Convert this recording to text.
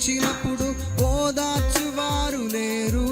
వచ్చినప్పుడు ఓదార్చువారు లేరు.